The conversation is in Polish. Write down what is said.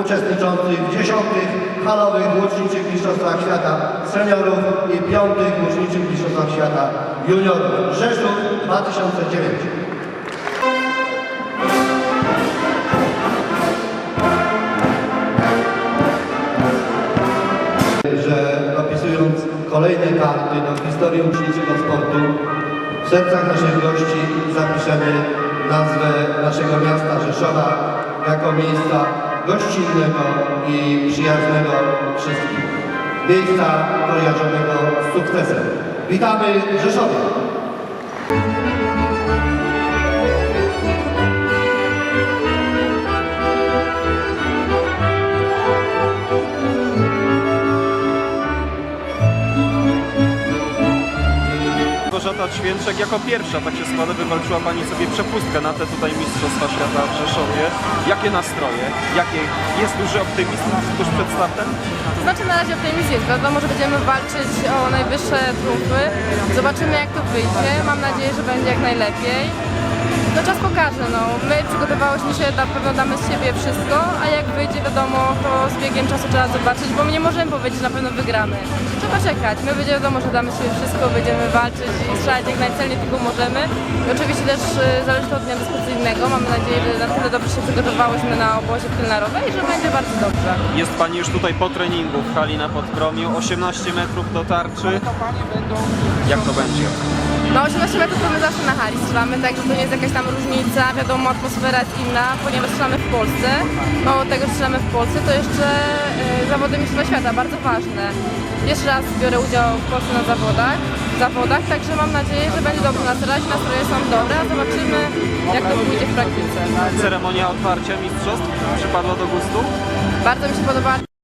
uczestniczących w 10. halowych łuczniczych mistrzostwach świata seniorów i 5. łuczniczych mistrzostwach świata juniorów. Rzeszów 2009. że opisując kolejne karty do historii uczniczego sportu, w sercach naszych gości zapiszemy nazwę naszego miasta Rzeszowa jako miejsca gościnnego i przyjaznego wszystkim. Miejsca kojarzonego z sukcesem. Witamy Rzeszowie! Małgorzata Ćwięczek jako pierwsza, tak się składa, wywalczyła Pani sobie przepustkę na te tutaj Mistrzostwa Świata w Rzeszowie. Jakie nastroje? Jakie jest duży optymizm tuż przed startem? To znaczy na razie optymizm jest. Wiadomo, że będziemy walczyć o najwyższe trumfy. Zobaczymy jak to wyjdzie. Mam nadzieję, że będzie jak najlepiej. No czas pokaże, no. My przygotowałyśmy się, na pewno damy z siebie wszystko, a jak wyjdzie, wiadomo, to z biegiem czasu trzeba zobaczyć, bo my nie możemy powiedzieć, że na pewno wygramy. Trzeba czekać. My będzie wiadomo, że damy z siebie wszystko, będziemy walczyć i strzelać jak najcelniej tylko możemy. I oczywiście też y, zależy to od dnia dyskusyjnego. Mamy nadzieję, że na tyle dobrze się przygotowałyśmy na obozie w Tylnarowej i że będzie bardzo dobrze. Jest Pani już tutaj po treningu w hali na Podpromiu, 18 metrów do tarczy. Jak to będzie? No 18 metrów to my zawsze na hali strzelamy, także to nie jest jakaś tam różnica, wiadomo atmosfera jest inna, ponieważ strzelamy w Polsce. Mało tego, że strzelamy w Polsce, to jeszcze y, zawody Mistrzostwa Świata, bardzo ważne. Jeszcze raz biorę udział w Polsce na zawodach, zawodach, także mam nadzieję, że będzie dobrze na razie nastroje są dobre, a zobaczymy jak to pójdzie w praktyce. Ceremonia otwarcia mistrzostw przypadła do gustu? Bardzo mi się podobała